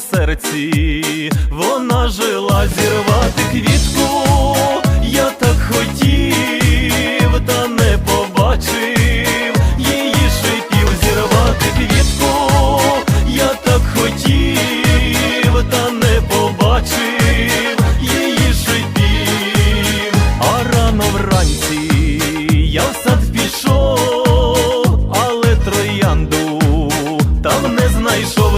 серці, вона жила зірвати квітку, я так хотів, та не побачив її шипів, зірвати квітку, я так хотів, та не побачив її шипів, а рано вранці я в сад пішов, але троянду там не знайшов.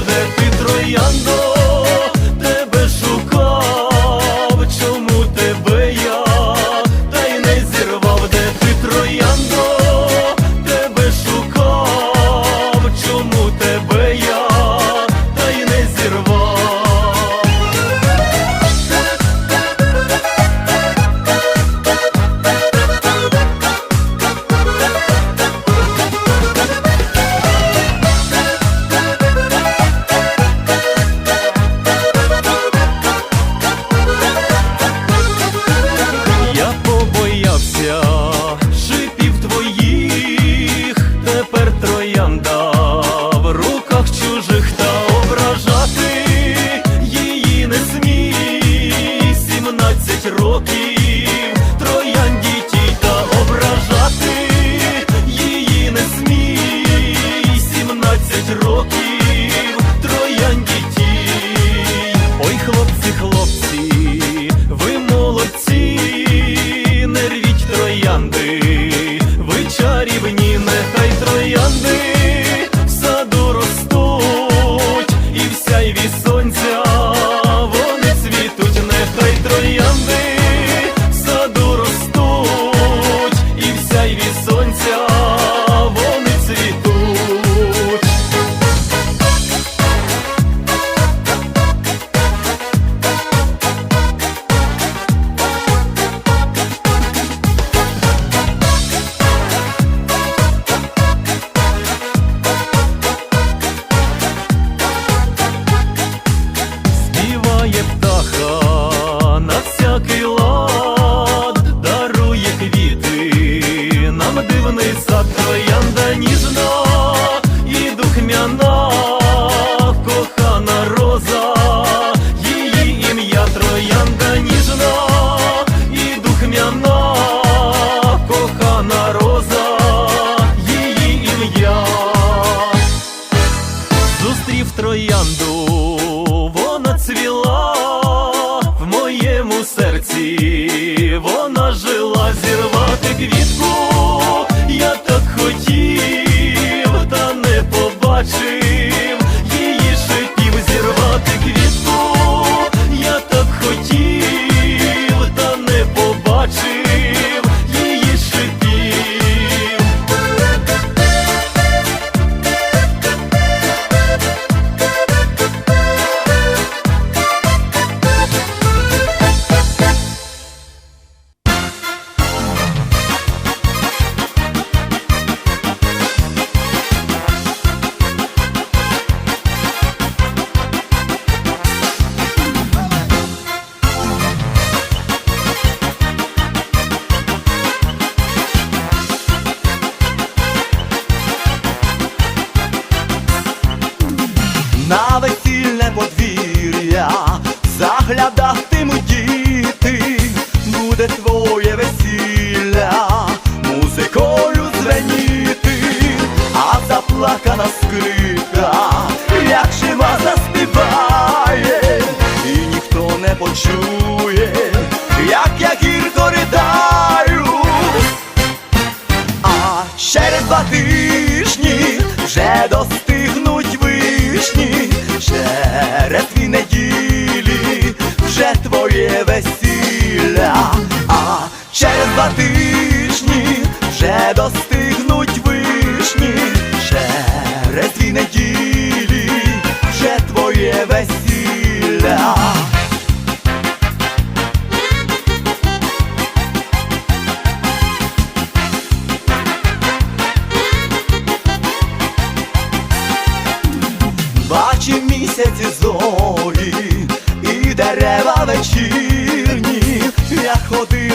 রকি вишні, вже достигнуть вишні, через дві неділі, вже твоє весілля. Бачи місяці зорі і дерева вечірні, як ходи.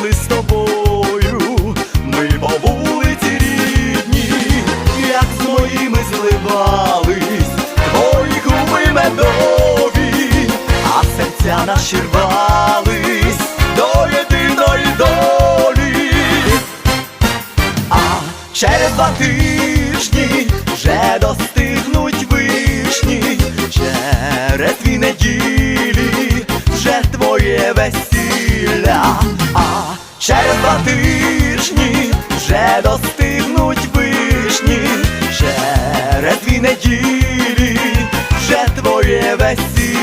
наші рвались до єдиної долі, а через два тижні вже достигнуть вишні, через дві неділі вже твоє весілля, а через два тижні вже достигнуть вишні, через дві неділі вже твоє весілля.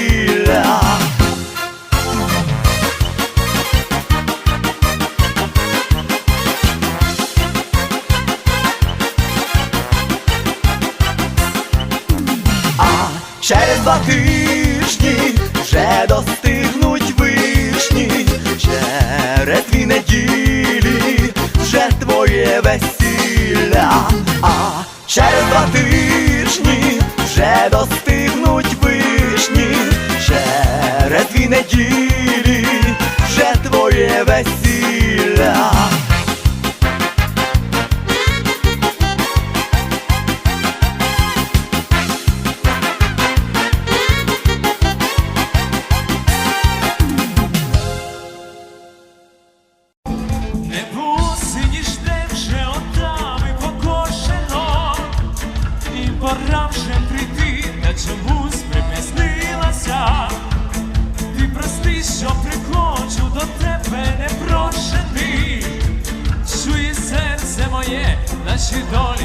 через два тижні вже достигнуть вишні, через дві неділі вже твоє весілля, а через два тижні вже достигнуть вишні, через дві неділі вже твоє весілля. що приходжу до тебе непрошений, чує серце моє, наші долі.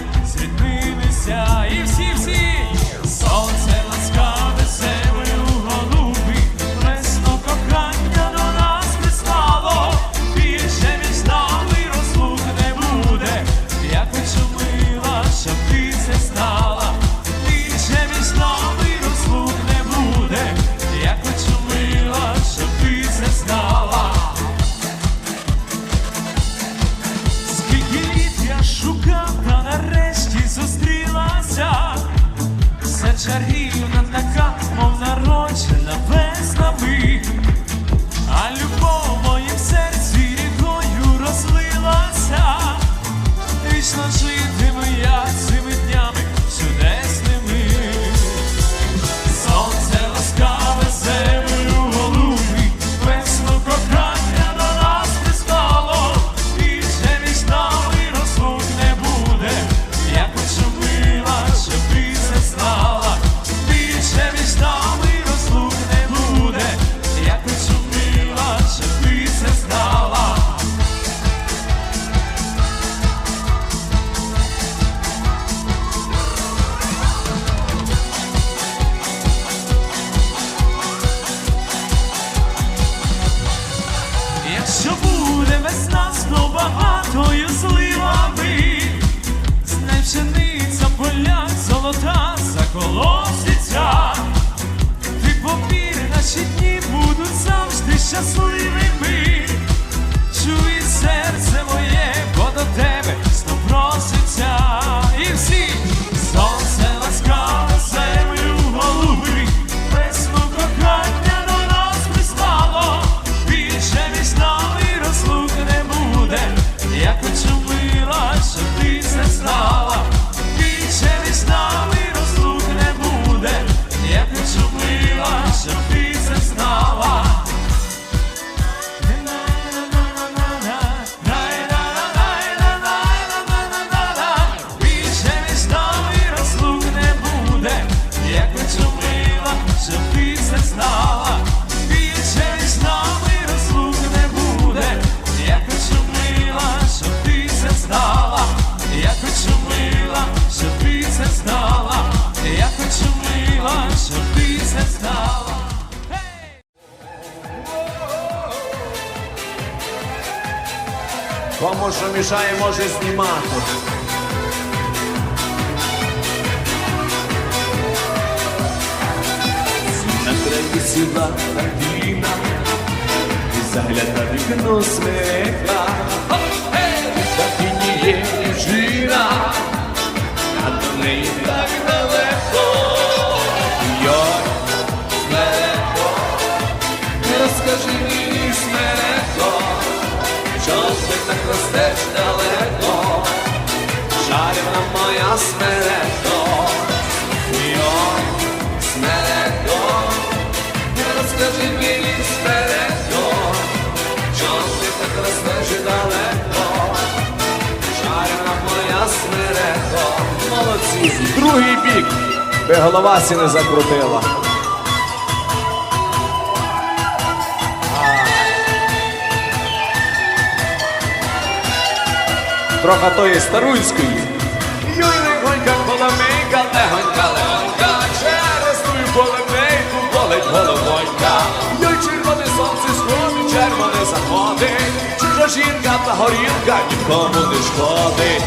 just leaving. того, що мішає, може знімати. На краю сіла Аліна, і заглядав вікно смиха. Другий бік, би голова сі не закрутила. Трохи тої старуйської. старульської. Юриконька коломийка, легонька, легонька, через тую полемейку болить головонька. Жінка та горілка нікому не шкодить.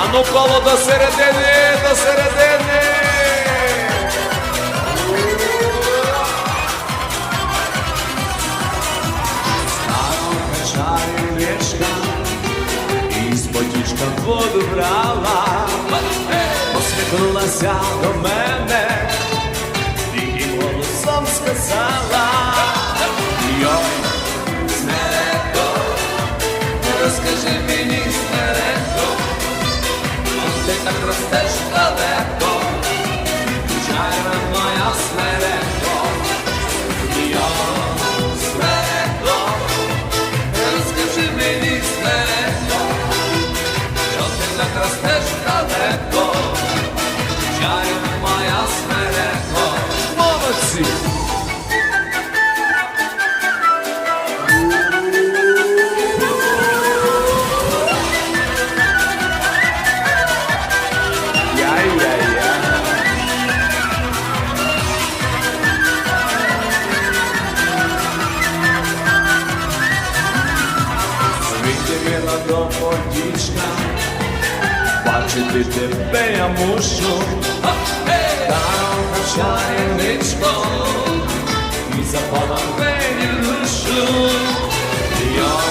А ну коло до середини, до середини. Шарівничка із потічка воду брала, посміхнулася до мене, тихим голосом сказала, ти так потічка, бачити тебе я мушу, Даром чарівничко, і запала мені душу. Йо, смереко,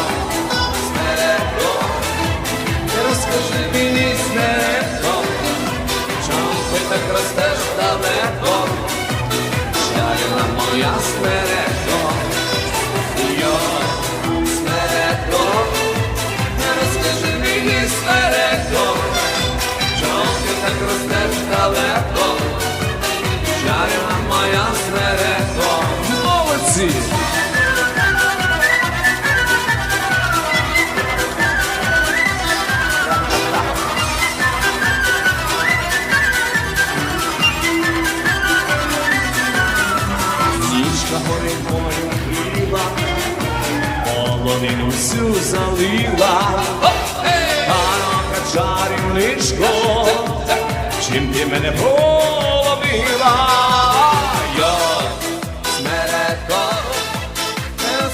залила, Анока чарівничко, чим ти мене половила,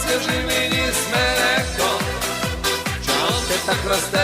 скажи мені смереко, чого ти так росте?